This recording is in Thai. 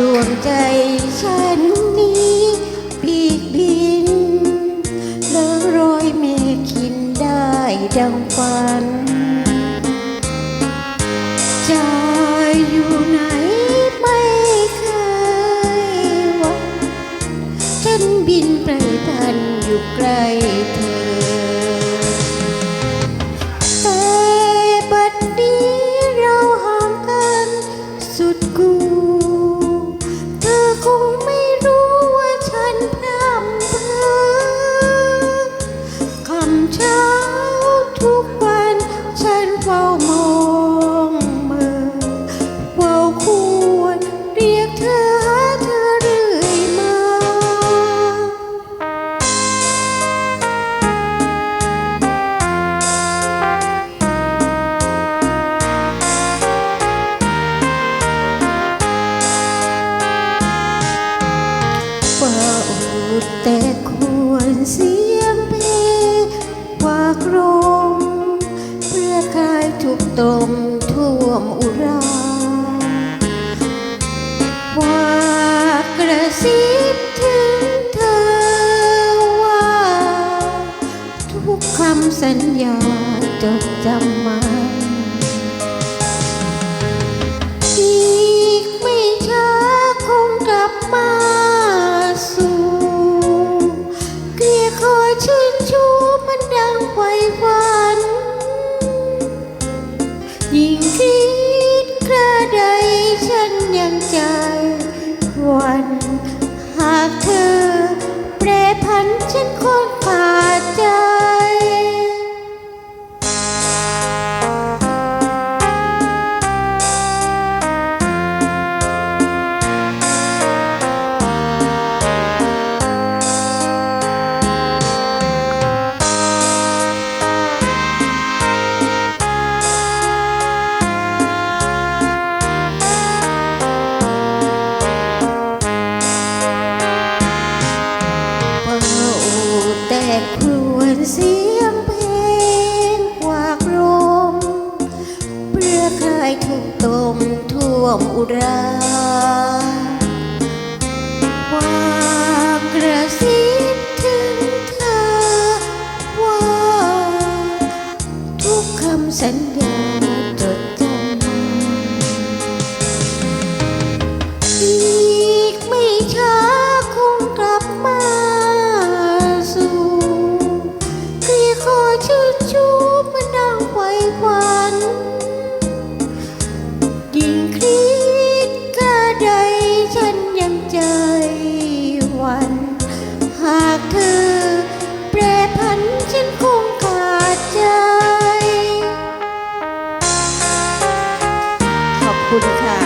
ดวงใจฉันนี้ปีกบิน แล้วโรยเมฆกินได้ดังฝันใจอยู่ไหนไม่เคยวังฉันบินไปพันอยู่ใกล้เธอ กรมเพื่อคลายทุกตมท่วมอุราว่ากระซิบถึงเธอว่า ทุกคำสัญญาจดจำมา ยิ่งคิดกระใดฉันยังใจหวัน หากเธอ แปรพันฉันคงขาน แต่ครวนเสียงเพลงกวากลมเปลือคลายทุกตมท่วมอุราวากระซิบถึงเธอ ว่า ทุกคำสัญญาจด เธอ แปรผันฉันคงขาดใจ ขอบคุณค่ะ